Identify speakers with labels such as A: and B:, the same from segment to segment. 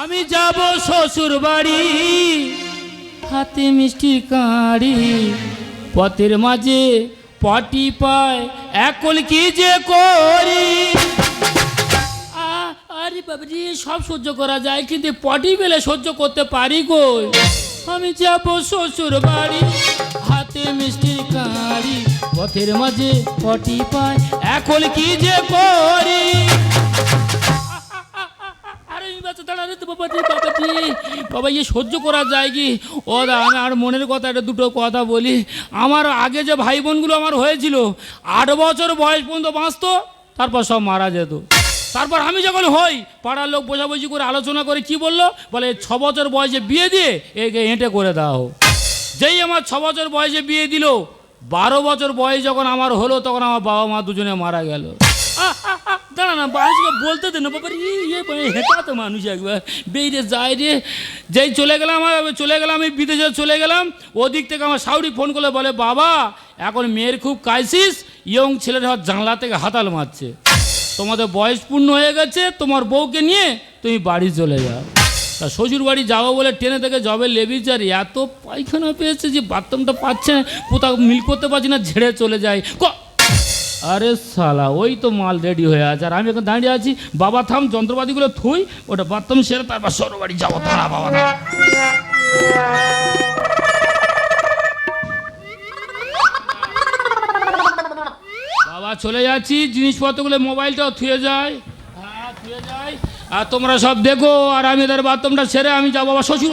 A: আমি যাব শ্বশুর বাড়ি হাতে মিষ্টি কাঁড়ি। পথের মাঝে পটি পায়, একল কি যে করি? আরে বাবাজি, সব সহ্য করা যায়, কিন্তু পটি পেলে সহ্য করতে পারি গো আমি যাব শ্বশুর বাড়ি হাতে মিষ্টি কাঁড়ি। পথের মাঝে পটি পায়, একল কি যে করি? আরে এই বাচ্চা দাঁড়া রে তো বাবাজি বাবা ইয়ে সহ্য করা যায় কি? ও দা আমি আর মনের কথা একটা দুটো কথা বলি। আমার আগে যে ভাই বোনগুলো আমার হয়েছিল, আট বছর বয়স পর্যন্ত বাঁচতো, তারপর সব মারা যেত। তারপর আমি যখন হই, পাড়ার লোক বোঝাবুঝি করে আলোচনা করে কি বলল? বলে, ছ বছর বয়সে বিয়ে দিয়ে একে হেঁটে করে দাও। যেই আমার ছ বছর বয়সে বিয়ে দিল, বারো বছর বয়স যখন আমার হলো, তখন আমার বাবা মা দুজনে মারা গেল। দাঁড়া না বাসকে বলতে দে না বাবা ইয়ে হেঁটা তো মানুষ একবার। বেরিয়ে যায় রে, যেই চলে গেলাম চলে গেলাম আমি বিদেশে চলে গেলাম, ওদিক থেকে আমার সাউরি ফোন করলে বলে, বাবা, এখন মেয়ের খুব ক্রাইসিস ইয়ং ছেলের জানলা থেকে হাতাল মারছে। তোমাদের বয়স পূর্ণ হয়ে গেছে, তোমার বউকে নিয়ে তুমি বাড়ি চলে যাও। তা শ্বশুর বাড়ি যাব বলে ট্রেনে থেকে জবে লেবিচার এত পায়খানা পেয়েছে যে বাথরুমটা পাচ্ছে না, কোথাও মিল করতে পারছি না, ঝেড়ে চলে যায়। ক- আরে সালা ওই তো মাল রেডি হয়ে আছে। আর আমি এখন দাঁড়িয়ে আছি, বাবা থাম, যন্ত্রপাতিগুলো থুই, ওটা বাথরুম সেরে তারপর সরো বাড়ি যাব। তারা বাবা বাবা, চলে যাচ্ছি, জিনিসপত্রগুলো মোবাইলটাও থুয়ে যায়। হ্যাঁ থুয়ে যায়। আর তোমরা সব দেখো, আর আমি এদের বাথরুমটা সেরে আমি যাব, বাবা, শ্বশুর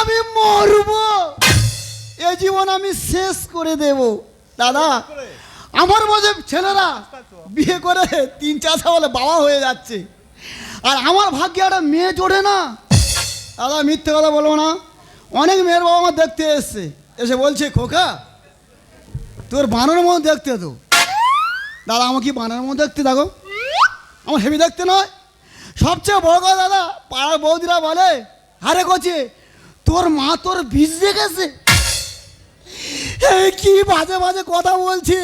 B: আমি মরব। এ জীবন আমি শেষ করে দেব। দাদা আমার মধ্যে ছেলেরা বিয়ে করে তিন চাষা বলে বাবা হয়ে যাচ্ছে। আর আমার ভাগ্যে একটা মেয়ে জোড়ে না। দাদা মিথ্যে কথা বলব না। অনেক মেয়ের বাবা আমার দেখতে এসছে। এসে বলছে খোকা তোর বানরের মতো দেখতে তো। দাদা আমাকে কি বানরের মতো দেখতে দেখো আমার হেভি দেখতে নয়। সবচেয়ে বড় কথা দাদা পাড়ার বৌদিরা বলে হারে কচে তোর মা তোর রেখেছে। এই কি বাজে বাজে কথা বলছে।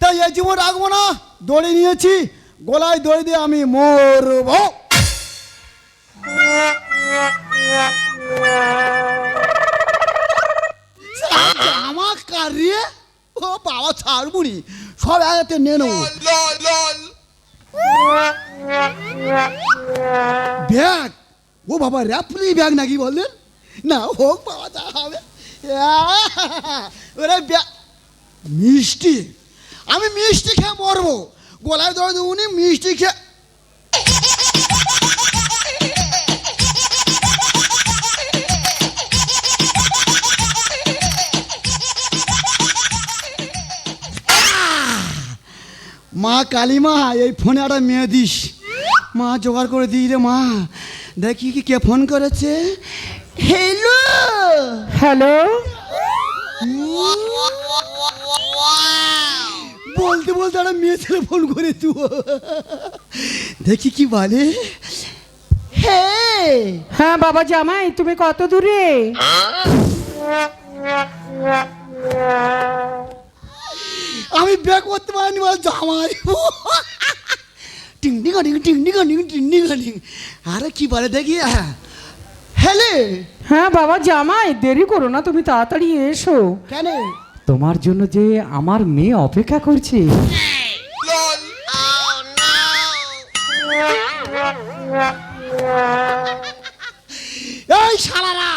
B: তাই এই জীবন রাখব না দড়ি নিয়েছি গলায় দড়ি দিয়ে আমি মরবো। আমার কারিয়ে ও বাবা ছাড়বুনি সব একসাথে নিয়ে নেব। ব্যাগ ও বাবা র্যাপলি ব্যাগ নাকি বললেন? না হোক বাবা তা হবে ওরে মিষ্টি। আমি মিষ্টি খেয়ে মরবো। গলায় ধরে উনি মিষ্টি খেয়ে মা কালিমা, এই ফোনে একটা মেয়ে দিস। মা জোগাড় করে দিই রে মা। দেখি কি কে ফোন করেছে। হ্যালো
C: হ্যালো
B: বলতে বলতে একটা মেয়ে ছেলে ফোন করে তু। দেখি কি বলে। হ্যাঁ
C: বাবা জামাই তুমি কত দূরে?
B: আমি ব্যাক করতে পারিনি বল জামাই। টিং টিং টিং টিং টিং টিং টিং। আরে কি বলে দেখি হ্যাঁ। হ্যালে
C: হ্যাঁ বাবা জামাই দেরি করো না তুমি তাড়াতাড়ি এসো।
B: কেন?
C: তোমার জন্য যে আমার মেয়ে অপেক্ষা করছে।
B: এই শালারা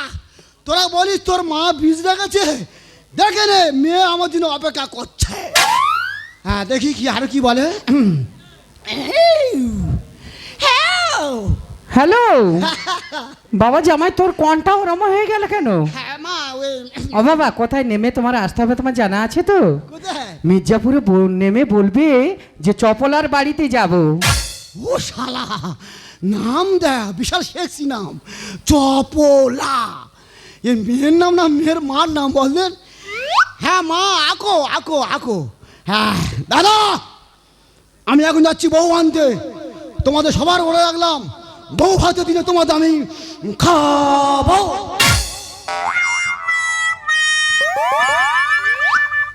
B: তোরা বলিস তোর মা বীজ রেখেছে? দেখে রে মেয়ে আমার জন্য অপেক্ষা করছে। হ্যাঁ দেখি কি আর কি বলে।
C: হ্যালো? বাবা জামাই তোর কনটা ওরম হয়ে গেল কেন?
B: হ্যাঁ মা
C: ও বাবা কোথায় নেমে তোমার আসতে হবে তোমার জানা আছে তো? মির্জাপুরে নেমে বলবে যে চপলার বাড়িতে যাব।
B: ও শালা নাম দেয় বিশাল সেক্সি নাম। চপলা। এ মেয়ের নাম না মেয়ের মার নাম বললেন হ্যাঁ মা আকো আকো আকো। হ্যাঁ দাদা! আমি এখন যাচ্ছি বউ আনতে। তোমাদের সবার বলে রাখলাম। বউ ভাতে দিলে তোমাদের আমি খাব।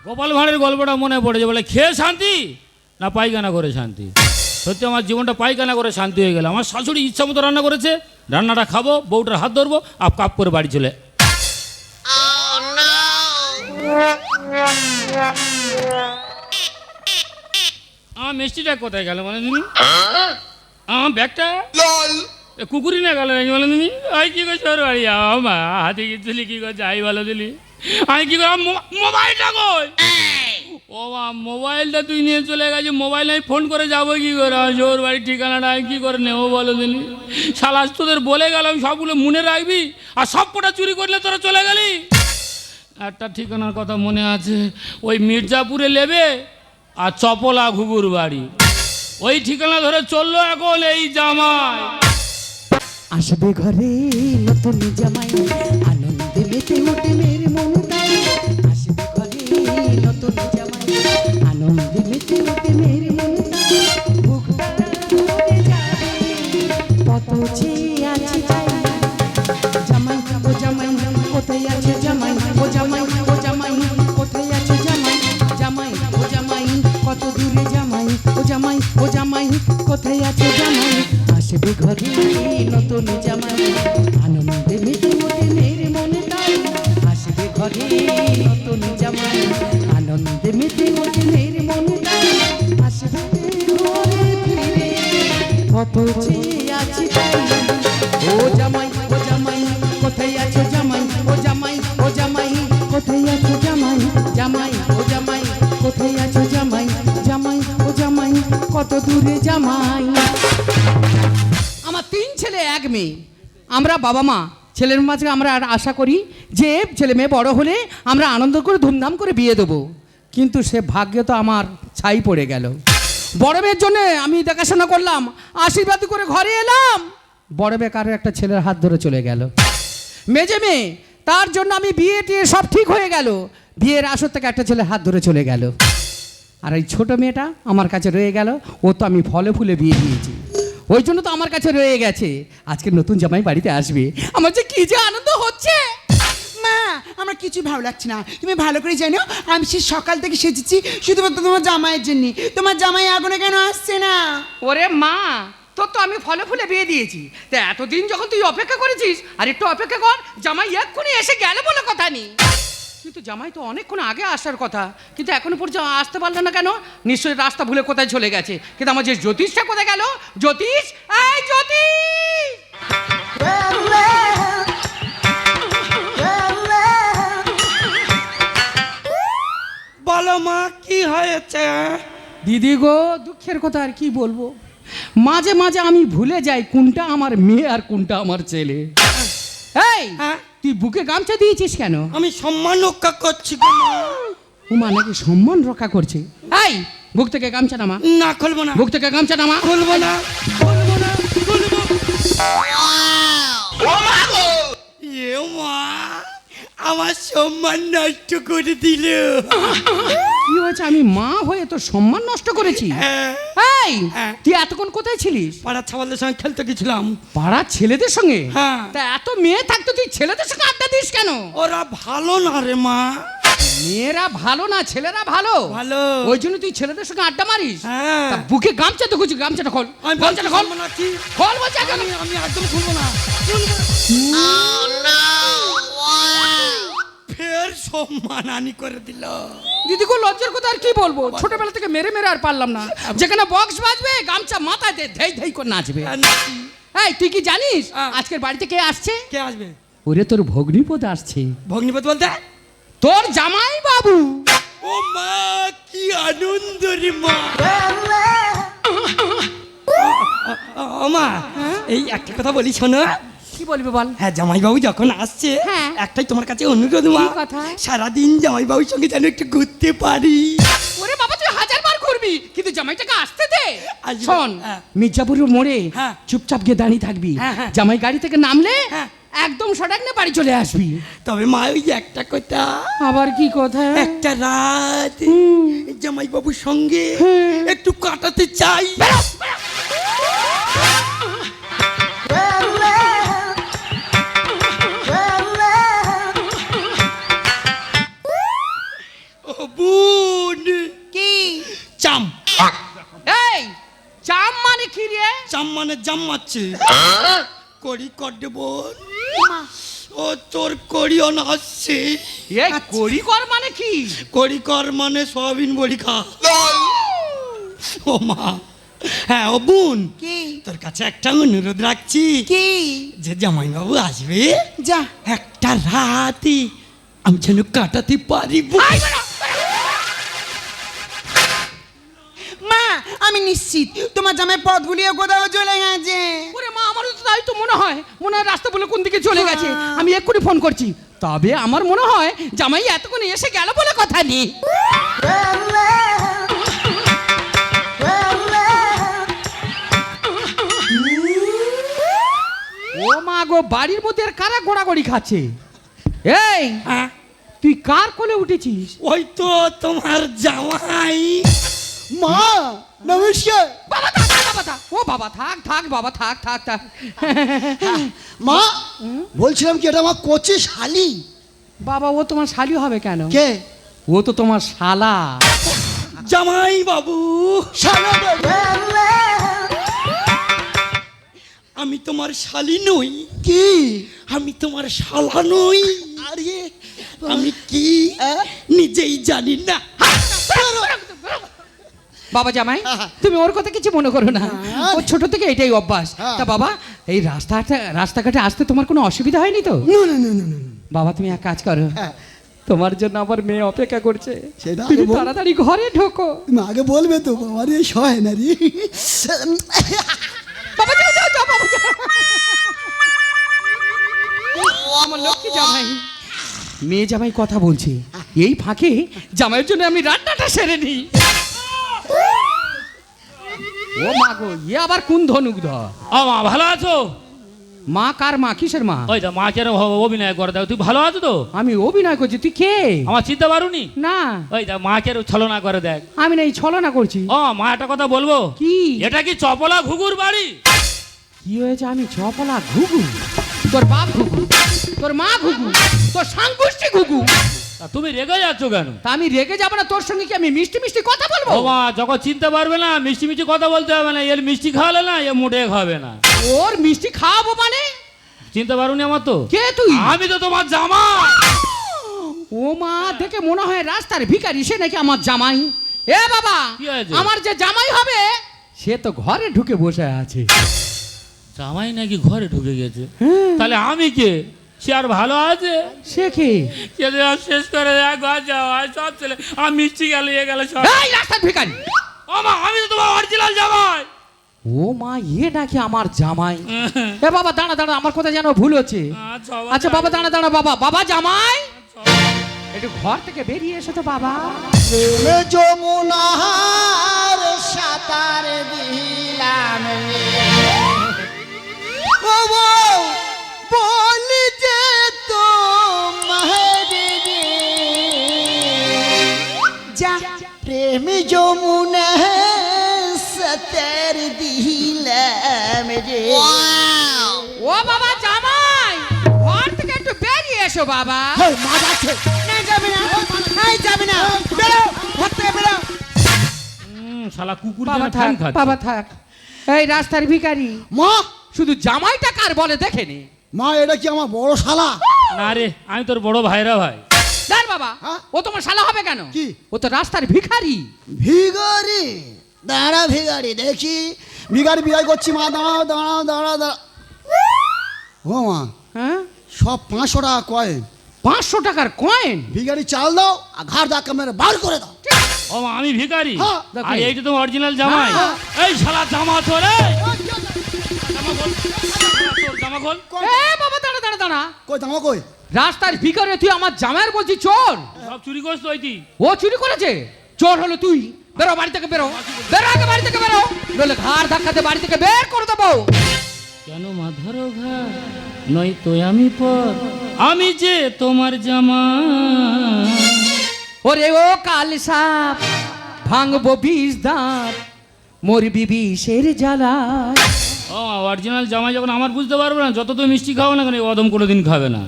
A: গোপাল ভাঁড়ের গল্পটা মনে পড়েছে বলে খেয়ে শান্তি না পায়খানা করে শান্তি? সত্যি আমার জীবনটা পায়খানা করে শান্তি হয়ে গেল। আমার শাশুড়ি ইচ্ছা মতো রান্না করেছে রান্নাটা খাব বউটার হাত ধরবো আপ কাপ করে বাড়ি চলে। আমার মিষ্টিটা কোথায় গেল মানে আমার ব্যাগটা? এ কুকুরি না গেল নাকি বলো তুমি আই কি করছ ওর বাড়ি? যাও মা হাতে গিয়েছিলি কি করছ? আই ভালো দিলি। আমি কি করে মোবাইলটা কই? ও মা মোবাইলটা তুই নিয়ে চলে গেছিস মোবাইল আমি ফোন করে যাব কি করে? আমি ওর বাড়ির ঠিকানাটা আমি কি করে নেব বলো দিলি? শালাস তোদের বলে গেলাম সবগুলো মনে রাখবি আর সব কটা চুরি করলে তোরা চলে গেলি? একটা ঠিকানার কথা মনে আছে ওই মির্জাপুরে নেবে আর চপলা ঘুঘুর বাড়ি। ওই ঠিকানা ধরে চলল এখন এই জামাই।
C: আসবে ঘরে নতুন জামাই, আনন্দে মেতে ওঠে মেরে মন তাই। আসবে ঘরে নতুন জামাই, আনন্দে মেতে ওঠে মেরে মন তাই। কত আছে তাই জামাই, ও জামাই, কোথায় আছে জামাই? ও জামাই ও জামাই, কোথায় আছে জামাই? জামাই, ও জামাই, কত দূরে জামাই? ও জামাই জামাই, কোথায় আছে জামাই? আসবে ঘরে নতুন জামাই। আনন্দে মেতে ওঠে মেরে মনে তাই আসবে ঘরে নতুন জামাই। আনন্দে মেতে ওঠে মেরে মনে তাই আসবে ঘরে ফিরে। কত আছে কত দূরে জামাই। আমার তিন ছেলে, এক মেয়ে। আমরা বাবা মা। ছেলের মাঝে আমরা আর আশা করি যে ছেলে মেয়ে বড় হলে আমরা আনন্দ করে, ধুমধাম করে বিয়ে দেবো। কিন্তু সে ভাগ্য তো আমার ছাই পড়ে গেল। বড় মেয়ের জন্যে আমি দেখাশোনা করলাম, আশীর্বাদ করে ঘরে এলাম। বড় বেকারের একটা ছেলের হাত ধরে চলে গেল। মেজে মেয়ে, তার জন্য আমি বিয়ে টিয়ে সব ঠিক হয়ে গেল। বিয়ের আসর থেকে একটা ছেলে হাত ধরে চলে গেল। আর এই ছোট মেয়েটা আমার কাছে রয়ে গেল। ও তো আমি ফলে ফুলে বিয়ে দিয়েছি। ওই জন্য তো আমার কাছে রয়ে গেছে। আজকে নতুন জামাই বাড়িতে আসবে। আমার যে কি যে আনন্দ হচ্ছে!
D: মা আমার কিছু ভালো লাগছে না। তুমি ভালো করে জানো আমি সে সকাল থেকে সেজেছি শুধুমাত্র তোমার জামাইয়ের জন্য। তোমার জামাই আগুনে কেন আসছে না?
C: ওরে মা তোর তো আমি ফলে ফুলে বিয়ে দিয়েছি। তা এতদিন যখন তুই অপেক্ষা করেছিস আর একটু অপেক্ষা কর জামাই এক্ষুনি এসে গেলে বলে কথা নেই কিন্তু জামাই তো অনেকক্ষণ আগে আসার কথা কিন্তু এখনও পর্যন্ত আসতে পারল না কেন? নিশ্চয়ই রাস্তা ভুলে কোথায় চলে গেছে। কিন্তু আমার যে জ্যোতিষটা কোথায় গেল? জ্যোতিষ? এই জ্যোতিষ!
E: বলো মা কি হয়েছে?
C: দিদি গো দুঃখের কথা আর কি বলব? মাঝে মাঝে আমি ভুলে যাই কোনটা আমার মেয়ে আর কোনটা আমার ছেলে। এই!
E: হ্যাঁ?
C: তুই বুকে গামছা দিয়েছিস কেন?
E: আমি সম্মান রক্ষা করছি গো মা।
C: উমা নাকি সম্মান রক্ষা করছে? এই বুক থেকে গামছা নামা।
E: না খুলবো না।
C: বুক থেকে গামছা নামা।
E: খুলবো না। খুলবো না খুলবো। এ মা আমার সম্মান নষ্ট করে দিল।
C: কি হয়েছে? আমি মা হয়ে তোর সম্মান নষ্ট করেছি?
E: হ্যাঁ।
C: এই
E: হ্যাঁ।
C: তুই এতক্ষণ কোথায় ছিলিস?
E: পাড়ার ছাওয়ালদের সঙ্গে খেলতে গেছিলাম।
C: পাড়ার ছেলেদের সঙ্গে?
E: হ্যাঁ।
C: তা এত মেয়ে থাকতো তুই ছেলেদের সঙ্গে আড্ডা দিস কেন?
E: ওরা ভালো না রে মা।
C: মেয়েরা ভালো না ছেলেরা ভালো।
E: ভালো।
C: ওই জন্য তুই ছেলেদের সঙ্গে আড্ডা মারিস?
E: হ্যাঁ।
C: তা বুকে গামছা তো খুঁজি গামছাটা খোল।
E: আমি
C: গামছাটা খোল।
E: না কি
C: খোল বলছি।
E: আমি আমি একদম খুলবো না। খুলবো না। ফের সম্মান আনি করে দিল।
C: দিদি গো লজ্জার কথা আর কি বলব? ছোটবেলা থেকে মেরে মেরে আর পারলাম না। যেখানে বক্স বাজবে গামছা মাথায় দে ধেই ধেই করে নাচবে। এই তুই কি জানিস?
E: হ্যাঁ।
C: আজকের বাড়িতে কে আসছে?
E: কে আসবে?
C: ওরে তোর ভগ্নিপদ আসছে।
E: ভগ্নিপত বলতে?
C: তোর জামাই বাবু।
E: ও মা কি আনন্দ রে মা। ও মা এই একটা কথা বলি শোনো।
C: কি বলবি বল
E: হ্যাঁ জামাইবাবু যখন আসছে
C: হ্যাঁ।
E: একটাই তোমার কাছে অনুরোধ মা
C: কথা?
E: সারাদিন জামাইবাবুর সঙ্গে যেন একটু ঘুরতে পারি
C: ওরে বাবা তুই হাজার বার করবি কিন্তু জামাইটাকে আসতে দে। শোন
E: হ্যাঁ।
C: মির্জাপুরের মোড়ে
E: হ্যাঁ।
C: চুপচাপ গিয়ে দাঁড়িয়ে থাকবি
E: হ্যাঁ।
C: জামাই গাড়ি থেকে নামলে
E: হ্যাঁ।
C: একদম সড়ক না বাড়ি চলে আসবি
E: তবে মা ওই একটা কথা
C: আবার কি কথা
E: একটা রাত জামাইবাবুর সঙ্গে একটু কাটাতে চাই গুণ কি? চাম এই চাম মানে কি রে? চাম মানে জাম মারছে করি কর দেব ও তোর করি আসছে
C: এ করি কর মানে কি?
E: করি কর মানে সয়াবিন বড়ি খা। ও মা। হ্যাঁ ও বোন।
D: কি?
E: তোর কাছে একটা অনুরোধ রাখছি।
D: কি?
E: যে জামাই বাবু আসবে।
D: যা।
E: একটা রাতি আমি যেন কাটাতে পারি
D: আমি নিশ্চিত তোমার জামাই পথ গুলিয়ে কোথাও চলে গেছে।
C: ওরে মা আমারও তো তাই তো মনে হয়। মনে হয় রাস্তা বলে কোন দিকে চলে গেছে। আমি এক্ষুনি ফোন করছি। তবে আমার মনে হয় জামাই এতক্ষণ এসে গেল বলে কথা নেই। ও মা গো বাড়ির মধ্যে আর কারা গোড়াগড়ি খাচ্ছে? এই
E: হ্যাঁ।
C: তুই কার কোলে উঠেছিস?
E: ওই তো তোমার জামাই।
B: মা নমস্কার
C: বাবা থাক বাবা থাক ও বাবা থাক থাক বাবা থাক থাক থাক
B: মা বলছিলাম কি এটা আমার কচি শালি
C: বাবা ও তোমার শালি হবে কেন
B: কে
C: ও তো তোমার শালা
E: জামাই বাবু আমি তোমার শালি নই
B: কি
E: আমি তোমার শালা নই
B: আরে
E: আমি কি? নিজেই জানি না
C: বাবা জামাই
B: হ্যাঁ।
C: তুমি ওর কথা কিছু মনে করো না
B: হ্যাঁ।
C: ও ছোট থেকে এটাই অভ্যাস
B: হ্যাঁ।
C: তা বাবা এই রাস্তাটা রাস্তাঘাটে আসতে তোমার কোনো অসুবিধা হয়নি তো। বাবা তুমি এক কাজ করো
B: হ্যাঁ।
C: তোমার জন্য আমার মেয়ে অপেক্ষা করছে তুমি তাড়াতাড়ি ঘরে ঢোকো
B: তুমি আগে বলবে তো আমার এই সয় না রে
C: বাবা যাও যাও যাও বাবা যাও। আমার লক্ষ্মী জামাই মেয়ে জামাই কথা বলছে এই ফাঁকে জামাইয়ের জন্য আমি রান্নাটা সেরে নিই ও মা গো ইয়ে আবার কোন ধনুক ধর
A: ও মা ভালো আছো?
C: মা কার মা? কিসের মা?
A: ওই তো মা কেন অভিনয় করে দাও তুই ভালো আছো তো?
C: আমি অভিনয় করছি তুই কে?
A: আমার চিনতে পারুনি?
C: না।
A: ওই দেখ মা কেন ছলনা করে দেখ।
C: আমি না এই ছলনা করছি।
A: ও মা একটা কথা বলব?
C: কি?
A: এটা কি চপলা ঘুঘুর বাড়ি?
C: কি হয়েছে? আমি চপলা ঘুঘু। তোর বাপ ঘুঘু তোর মা ঘুঘু তোর সাংগুষ্টি ঘুঘু।
A: তুমি রেগে যাচ্ছ কেন?
C: তা আমি রেগে যাব না তোর সঙ্গে কি আমি মিষ্টি মিষ্টি কথা বলব?
A: মা যখন চিনতে পারবে না মিষ্টি মিষ্টি কথা বলতে হবে না এর মিষ্টি খাওয়ালে না এ মোটে খাবে না।
C: ওর মিষ্টি খাওয়াবো মানে?
A: চিনতে পারুনি আমার তো?
C: কে তুই?
A: আমি তো তোমার জামা।
C: ও মা দেখে মনে হয় রাস্তার ভিখারি সে নাকি আমার জামাই। এ বাবা আমার যে জামাই হবে সে তো ঘরে ঢুকে বসে আছে।
A: জামাই নাকি ঘরে ঢুকে গেছে?
C: হ্যাঁ,
A: তাহলে আমি কে? সে আর ভালো আছে?
C: সে কে?
A: আর শেষ করে দেয় ঘর যাওয়া সব ছেলে। আমি মিষ্টি গেল ইয়ে গেল সব।
C: এই রাস্তার ভিখারি
A: ও মা আমি তো তোমার অরিজিনাল জামাই।
C: ও মা ইয়ে নাকি আমার জামাই। এ বাবা দাঁড়া দাঁড়া আমার কথা যেন ভুল হচ্ছে।
A: আচ্ছা,
C: আচ্ছা বাবা দাঁড়া। দাঁড়া বাবা বাবা জামাই? একটু ঘর থেকে বেরিয়ে এসো তো বাবা।
B: যমুনার সাঁতার দিলাম যমুনা সাঁতার দিলাম রে
C: ও বাবা জামাই ঘর থেকে একটু বেরিয়ে এসো বাবা।
B: মা যাচ্ছে
D: না যাবে না এই যাবে না। বেরো ঘর থেকে বেরো।
A: হুম, শালা কুকুর
C: বাবা থাক বাবা থাক। এই রাস্তার ভিখারি।
B: মা!
C: শুধু জামাইটা কার বলে দেখে নে
B: মা এটা কি আমার বড় শালা?
A: না রে আমি তোর বড় ভাইরা ভাই।
C: বাবা?
B: হ্যাঁ?
C: ও তোমার শালা হবে কেন?
B: কি?
C: ও তো রাস্তার ভিখারি।
B: ভিগারি দাঁড়া ভিগারি দেখি। ভিগারি বিদায় করছি মা দাঁড়াও দাঁড়াও দাঁড়াও দাঁড়া ও মা
C: হ্যাঁ?
B: সব পাঁচশো টাকা কয়েন
C: পাঁচশো টাকার কয়েন
B: ভিগারি চাল দাও আর ঘাড় ধাক্কা মেরে বার করে দাও।
A: ও মা আমি ভিখারি?
B: হ্যাঁ।
A: আর এইটা তোমার অরিজিনাল জামাই?
C: হ্যাঁ।
A: এই শালা জামা তো তোর! জামা খোল
C: এ বাবা দাঁড়া দাঁড়া দাঁড়া।
B: কই দামা কই?
C: রাস্তার ভিখারি তুই আমার জামাইয়ের বলছি চোর
A: সব চুরি করছ তুই কি
C: ও চুরি করেছে? চোর হলো তুই। বেরো বাড়ি থেকে বেরো। বেরো আগে বাড়ি থেকে বেরো। নইলে ঘাড় ধাক্কাতে বাড়ি থেকে বের করে দেবো।
A: কেন মাধারো ঘর নয় তো আমি পর আমি যে তোমার জামা।
C: ওরে ও কাল সাপ ভাঙবো বিষ দাঁত মরবি বিষের জ্বালা
A: ও অরিজিনাল জামাই যখন আমার বুঝতে পারবে না যত তুমি মিষ্টি খাও না কেন অদম কোনোদিন খাবে না।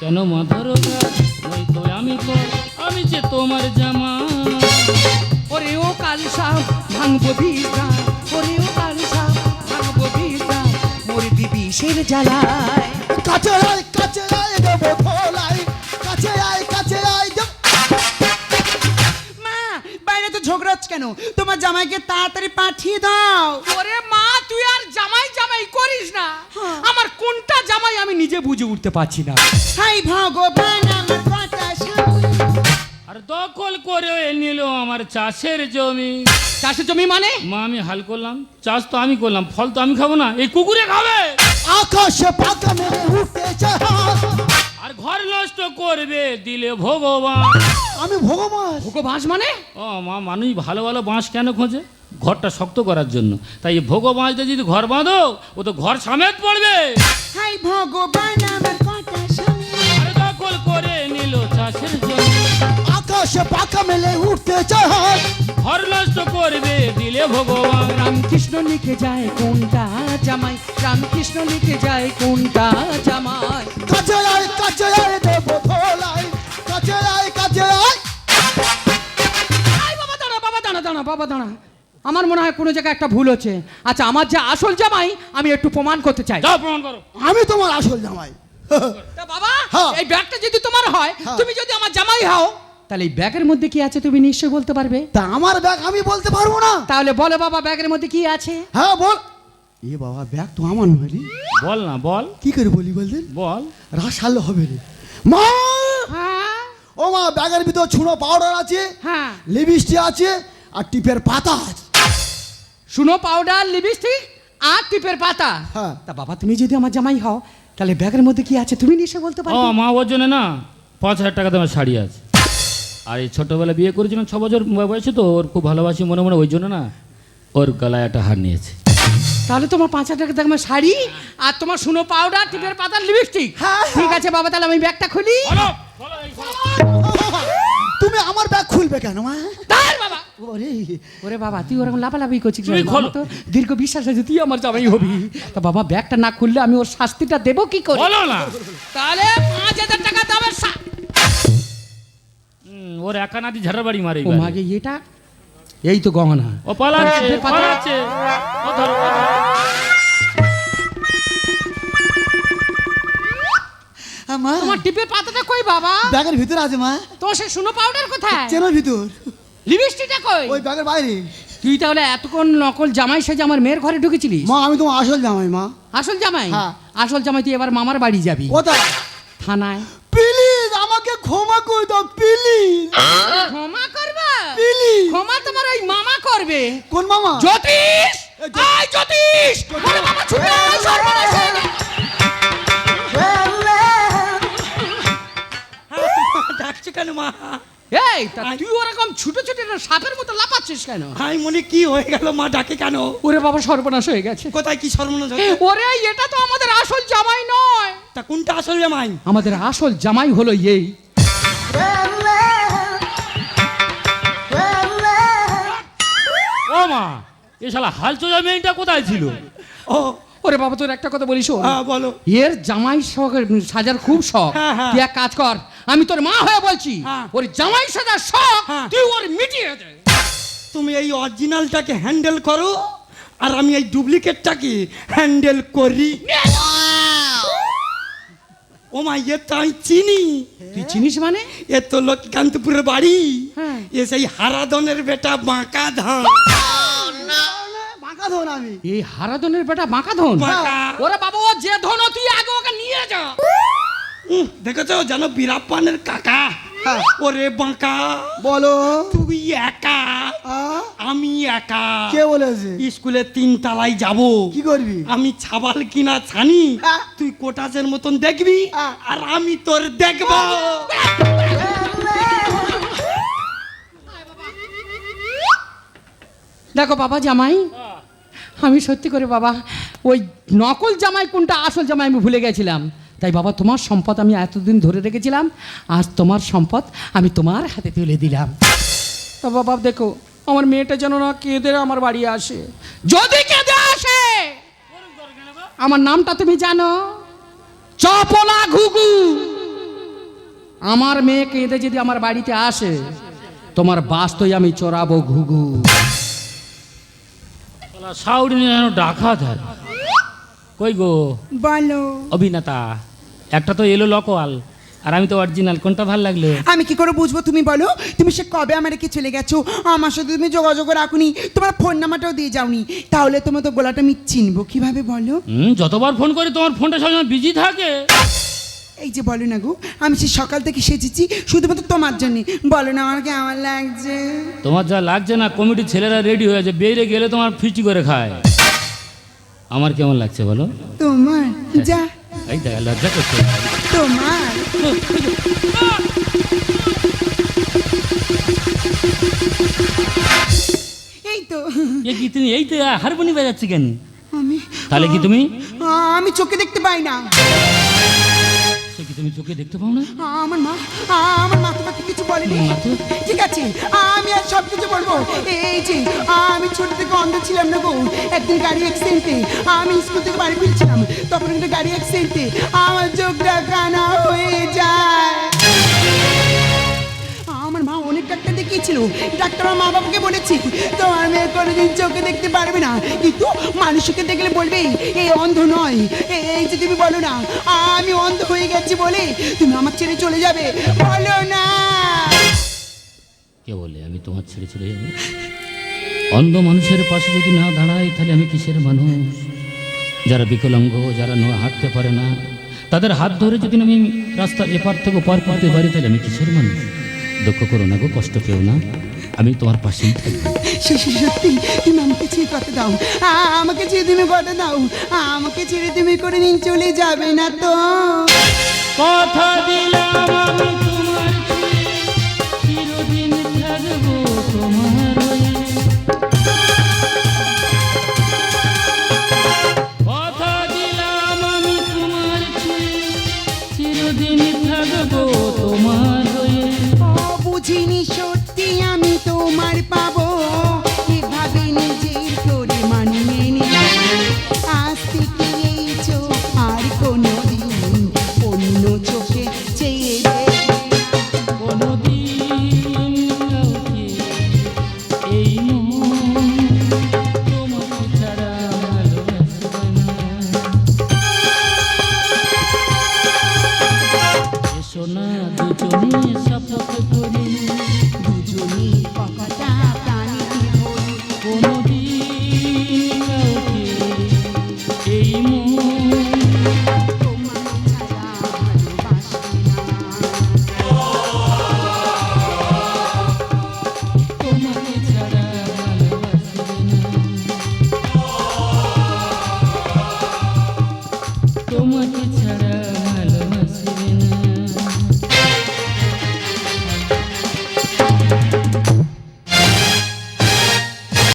A: কেন মাথার আমি আমি যে তোমার জামা।
C: ওরে ও কাল সাহ ভাঙবো ভিড়া ওরে ও কাল
B: সাহ ভাঙবো ভিড়া মোর সের জ্বালায়। কাছে কাছে দেবো
D: ভোলায় কেন? তোমার জামাইকে তাড়াতাড়ি পাঠিয়ে দাও।
C: ওরে মা তুই আর জামাই জামাই করিস না। আমার কোনটা জামাই আমি নিজে বুঝে উঠতে পারছি না।
D: হাই ভগবান আমার কথা
A: আর দখল করে নিল আমার চাষের জমি।
C: চাষের জমি মানে?
A: মা আমি হাল করলাম। চাষ তো আমি করলাম ফল তো আমি খাব না। এই কুকুরে খাবে?
B: আকাশে পাকা মেরে।
A: আর ঘর নষ্ট করবে দিলে ভগবান।
B: আমি ভগবান।
C: ভোগো বাঁশ মানে?
A: ও মা মানুষ ভালো ভালো বাঁশ কেন খোঁজে? ঘরটা শক্ত করার জন্য। তাই ভোগ বাঁশটা যদি ঘর বাঁধো ও তো ঘর সামেত পড়বে।
D: হাই ভগবান আমার কথা
A: আর দখল করে নিল চাষের জমি
B: আকাশে পাকা মেলে উঠতে হাত।
A: ঘর নষ্ট করবে দিলে ভগবান।
C: রামকৃষ্ণ লিখে যায় কোনটা জামাই? রামকৃষ্ণ লিখে যায় কোনটা জামাই?
B: কাছে আয় কাছে আয় দেবো ধোলাই কাছে আয় কাছে আয়
C: বাবা দাঁড়া বাবা দাঁড়া দাঁড়া বাবা দাঁড়া। আমার মনে হয় কোনো জায়গায় একটা ভুল হচ্ছে। আচ্ছা আমার যে আসল জামাই আমি একটু প্রমাণ করতে চাই।
A: যাও প্রমাণ করো।
B: আমি তোমার আসল জামাই।
C: তা বাবা
B: হ্যাঁ।
C: এই ব্যাগটা যদি তোমার হয়
B: হ্যাঁ।
C: তুমি যদি আমার জামাই হও তাহলে এই ব্যাগের মধ্যে কি আছে তুমি নিশ্চয়ই বলতে পারবে?
B: তা আমার ব্যাগ আমি বলতে পারব না।
C: তাহলে বলো বাবা ব্যাগের মধ্যে কি আছে?
B: হ্যাঁ বল। এ বাবা ব্যাগ তো আমার নয় রে।
A: বল না বল।
B: কি করে বলি বলতেন
A: বল।
B: রাসাল হবে রে। মা!
C: হ্যাঁ।
B: ও মা ব্যাগের ভিতর ছুঁড়ো পাউডার আছে
C: হ্যাঁ।
B: লিপস্টিক আছে আর টিপের পাতা আছে।
C: শুনো পাউডার লিপস্টিক আর টিপের পাতা।
B: হ্যাঁ।
C: তা বাবা তুমি যদি আমার জামাই হও তাহলে ব্যাগের মধ্যে কি আছে তুমি নিশ্চয়ই বলতে
A: ও
C: পারবে?
A: মা ওর জন্য না পাঁচ হাজার টাকা তোমার শাড়ি আছে। আর এই ছোটবেলা বিয়ে করেছিলাম ছ বছর বয়সে তো ওর খুব ভালোবাসি মনে মনে ওই জন্য না ওর গলায় একটা হার নিয়েছে।
C: তাহলে তোমার পাঁচ হাজার টাকা দামের শাড়ি আর তোমার শুনো পাউডার টিপের পাতার লিপস্টিক ঠিক আছে বাবা তাহলে আমি ব্যাগটা খুলি।
B: তুমি আমার ব্যাগ খুলবে কেন মা?
C: তার বাবা।
B: ওরে।
C: ওরে বাবা তুই ওরকম লাফালাফি করছিস
A: তুমি
C: কেন?
A: খোলো।
C: তো দীর্ঘ বিশ্বাস আছে তুই আমার জামাই হবি। তা বাবা ব্যাগটা না খুললে আমি ওর শাস্তিটা দেবো কি করে?
A: বলো না।
C: তাহলে পাঁচ হাজার টাকা দামের
A: ওর একা নাতি ঝাড়ার বাড়ি মারে
C: ও মাগে এটা? এই তো গহনা।
A: ও পালাচ্ছে পালাচ্ছে। ও ধরো,
C: তোমার টিপের পাতাটা কই বাবা?
B: ব্যাগের ভিতরে আছে মা।
C: তোমার সে শুনো পাউডার কোথায়?
B: চেনের ভিতর।
C: লিপস্টিকটা কই?
B: ওই ব্যাগের বাইরে।
C: তুই তাহলে এতক্ষণ নকল জামাই সেজে আমার মেয়ের ঘরে ঢুকেছিলিস?
B: মা আমি তোমার আসল জামাই মা।
C: আসল জামাই?
B: হ্যাঁ।
C: আসল জামাই তুই এবার মামার বাড়ি যাবি।
B: কোথায়?
C: থানায়।
B: ক্ষমা করে দাও প্লিজ।
C: ক্ষমা করবা?
B: প্লিজ।
C: ক্ষমা তোমার ওই মামা করবে।
B: কোন মামা?
C: জ্যোতিষ! আয় জ্যোতিষ! ওরে বাবা ছুটে আয়, সর্বনাশ হয়ে গেল।
E: ডাকছে কেন মা?
C: এই তা তুই ওরকম ছোট ছোট সাপের মতো লাপাচ্ছিস কেন?
E: হাই মনে কি হয়ে গেল মা ডাকে কেন?
C: ওরে বাবা সর্বনাশ হয়ে গেছে।
E: কোথায় কি সর্বনাশ?
C: ওরে এটা তো আমাদের আসল জামাই নয়।
E: তা কোনটা আসল জামাই?
C: আমাদের আসল জামাই হলো এই।
A: ও মা এ শালা হাল চোজা মেয়েটা কোথায় ছিল?
E: ও
C: ওরে বাবা তোর একটা কথা বলিস
E: হ্যাঁ বলো।
C: এর জামাই শখ সাজার খুব শখ।
E: হ্যাঁ, হ্যাঁ।
C: তুই এক কাজ কর আমি তোর মা হয়ে বলছি। ওর জামাই সাজার শখ। তুই ওর মিটিয়ে দে।
E: তুমি এই অরিজিনালটাকে হ্যান্ডেল করো আর আমি এই ডুপ্লিকেটটাকে হ্যান্ডেল করি। ও মা এ তো আমি চিনি।
C: তুই চিনিস মানে?
E: এ তো লক্ষ্মীকান্তপুরের বাড়ি। এ সেই হারাদনের বেটা বাঁকা ধান।
B: বাঁকা ধন আমি।
C: এই হারাধনের বেটা বাঁকা ধন। ওরে বাবা ও যে ধন তুই আগে ওকে নিয়ে যা।
E: দেখেছ জানো বীরাপ্পানের কাকা?
B: হ্যাঁ।
E: ওরে বাঁকা।
B: বলো।
E: তুই একা? আমি একা।
B: কে বলেছে?
E: স্কুলে তিন তালায় যাব।
B: কি করবি?
E: আমি ছাবাল কিনা ছানি।
B: হ্যাঁ।
E: তুই কোটাসের মতন দেখবি।
B: হ্যাঁ।
E: আর আমি তোর দেখব।
C: দেখো বাবা জামাই আমি সত্যি করে বাবা ওই নকল জামাই কোনটা আসল জামাই আমি ভুলে গেছিলাম। তাই বাবা তোমার সম্পদ আমি এতদিন ধরে রেখেছিলাম আজ তোমার সম্পদ আমি তোমার হাতে তুলে দিলাম। তা বাবা দেখো আমার মেয়েটা যেন না কেঁদে আমার বাড়ি আসে। যদি কেঁদে আসে আমার নামটা তুমি জানো? চপলা ঘুঘু। আমার মেয়ে কেঁদে যদি আমার বাড়িতে আসে তোমার বাস্তই আমি চড়াবো ঘুঘু।
A: সাউরি যেন ডাকা দেয় কই গো?
D: বলো।
A: অভিনেতা একটা তো এলো লকওয়াল আর আমি তো অরিজিনাল কোনটা ভালো লাগল?
D: আমি কি করে বুঝব তুমি বলো? তুমি সে কবে আমার রেখে চলে গেছো? আমার সাথে তুমি যোগাযোগ রাখুনি তোমার ফোন নাম্বারটাও দিয়ে যাওনি। তাহলে তোমার তো গোলাটা আমি চিনবো কীভাবে বলো?
A: হুম যতবার ফোন করি তোমার ফোনটা সবসময় বিজি থাকে।
D: এই যে বলো না গো আমি সে সকাল থেকে সেজেছি শুধুমাত্র তোমার জন্য। বলো না আমাকে আমার লাগছে?
A: তোমার যা লাগছে না কমিটির ছেলেরা রেডি হয়ে আছে বেরিয়ে গেলে তোমার ফিস্টি করে খায়। আমার কেমন লাগছে বলো?
D: তোমার যা।
A: এই দেখা লজ্জা করছে।
D: তোমার। এই তো।
A: এ কি তুমি এই তো হারমোনি বাজাচ্ছি কেন?
D: আমি
A: তাহলে কি তুমি?
D: আমি চোখে দেখতে পাই না।
A: তুমি চোখে দেখতে পাও না?
D: আমার মা আমার মা তোমাকে কিছু বলেনি। ঠিক আছে আমি আর সব কিছু বলব। এই যে আমি ছোট থেকে অন্ধ ছিলাম না বউ একদিন গাড়ি অ্যাক্সিডেন্টে আমি স্কুল থেকে বাড়ি ফিরছিলাম। তখন একটা গাড়ি অ্যাক্সিডেন্টে আমার চোখটা কানা হয়ে যায়। অনেক ডাক্তার মা বাবাকে বলেছি তোমার মেয়ে কোনোদিন চোখে দেখতে পারবে না। কিন্তু মানুষকে দেখলে বলবে এই অন্ধ নয়। এই যে তুমি বলো না, আমি অন্ধ হয়ে গেছি বলে তুমি আমার ছেড়ে চলে যাবে। বলো না!
A: কে বলে, আমি তোমার ছেড়ে চলে যাব? অন্ধ মানুষের পাশে যদি না দাঁড়াই তাহলে আমি কিসের মানুষ? যারা বিকলাঙ্গ, যারা হাঁটতে পারে না, তাদের হাত ধরে যদি আমি রাস্তার এপার থেকে ওপার করতে পারি, তাহলে আমি কিসের মানুষ? দুঃখ করো না গো কষ্ট পেও না। আমি তোমার পাশেই থাকব
D: সত্যি তুমি আমাকে ছেড়ে কথা দাও। আমাকে ছেড়ে তুমি কথা দাও। আমাকে ছেড়ে তুমি করে নিন চলে যাবে না তো।
A: কথা দিলাম আমি